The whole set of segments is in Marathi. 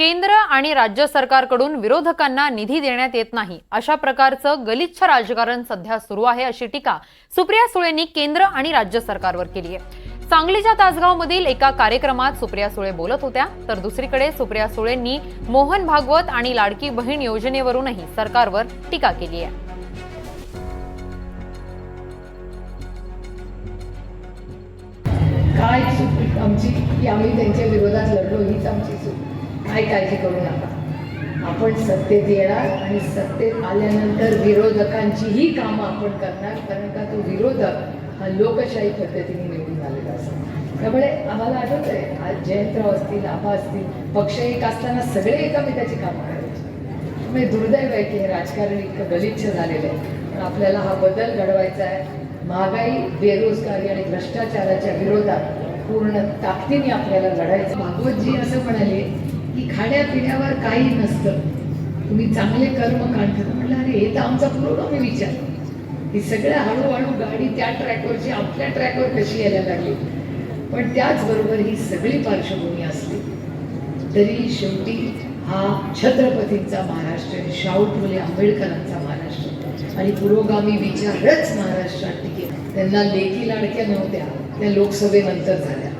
केंद्र आणि राज्य सरकारकडून विरोधकांना निधी देण्यात येत नाही. अशा प्रकारचं गलिच्छ राजकारण सध्या सुरू आहे अशी टीका सुप्रिया सुळेंनी केंद्र आणि राज्य सरकारवर केली आहे. सांगलीच्या तासगावमधील एका कार्यक्रमात सुप्रिया सुळे बोलत होत्या. तर दुसरीकडे सुप्रिया सुळेंनी मोहन भागवत आणि लाडकी बहीण योजनेवरूनही सरकारवर टीका केली आहे. काय चूक आमची? की आम्ही त्यांच्या विरोधात लढलो हीच आमची काही काय काळजी करू नका. आपण सत्तेत येणार आणि सत्तेत आल्यानंतर विरोधकांचीही कामं आपण करणार कारण का तो विरोधक हा लोकशाही पद्धतीने निवडून आलेला असतो त्यामुळे आम्हाला आठवत आहे आज जयंतराव असतील आबा असतील पक्ष एक असताना सगळे एकामेकाची कामं करायचे. त्यामुळे दुर्दैव आहे की हे राजकारण इतकं गलिच्छ झालेलं आहे. पण आपल्याला हा बदल घडवायचा आहे. महागाई बेरोजगारी आणि भ्रष्टाचाराच्या विरोधात पूर्ण ताकदीने आपल्याला लढायचं भागवतजी असं म्हणाले की खाण्यापिण्यावर काही नसतं. तुम्ही चांगले कर्म काढता. म्हटलं अरे हे तर आमचा पुरोगामी विचार. ही सगळ्या हळूहळू गाडी त्या ट्रॅकवरची आपल्या ट्रॅकवर कशी यायला लागली. पण त्याचबरोबर ही सगळी पार्श्वभूमी असली तरी शेवटी हा छत्रपतींचा महाराष्ट्र शाहू फुले आंबेडकरांचा महाराष्ट्र आणि पुरोगामी विचारच महाराष्ट्रात टिके त्यांना लेखी लाडक्या नव्हत्या. त्या लोकसभेनंतर झाल्या.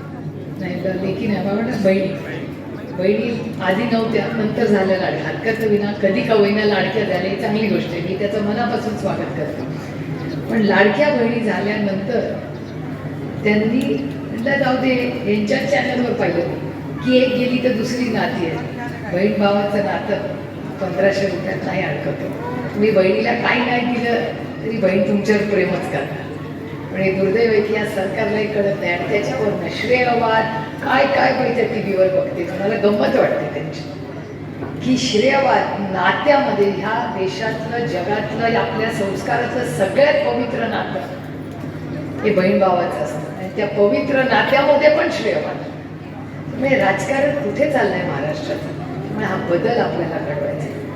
नाही तर लेखी नाही बा बहिणी. बहिणी आधी नव्हत्या नंतर झाल्या लाडक्या हरकत विना कधी का होईना लाडक्या झाल्या ही चांगली गोष्ट आहे. मी त्याचं मनापासून स्वागत करते. पण लाडक्या बहिणी झाल्यानंतर त्यांनी म्हटलं जाऊ दे यांच्या चॅनलवर पाहिलं की एक गेली तर दुसरी नाती आहे. बहीण भावाचं नातं पंधराशे रुपयात नाही अडकत. तुम्ही बहिणीला काही नाही दिलं तरी बहीण तुमच्यावर प्रेमच करणार. आणि दुर्दैव आहे की या सरकारलाही कळत नाही आणि त्याच्यावर श्रेयवाद काय काय पाहिजे टी व्हीवर बघते? मला गंमत वाटते त्यांची. की श्रेयवाद नात्यामध्ये ह्या देशातलं जगातलं आपल्या संस्काराचं सगळ्यात पवित्र नातं. हे बहीण भावाचं असतं. आणि त्या पवित्र नात्यामध्ये पण श्रेयवाद म्हणजे राजकारण कुठे चाललंय महाराष्ट्राचं? त्यामुळे हा बदल आपल्याला घडवायचा आहे.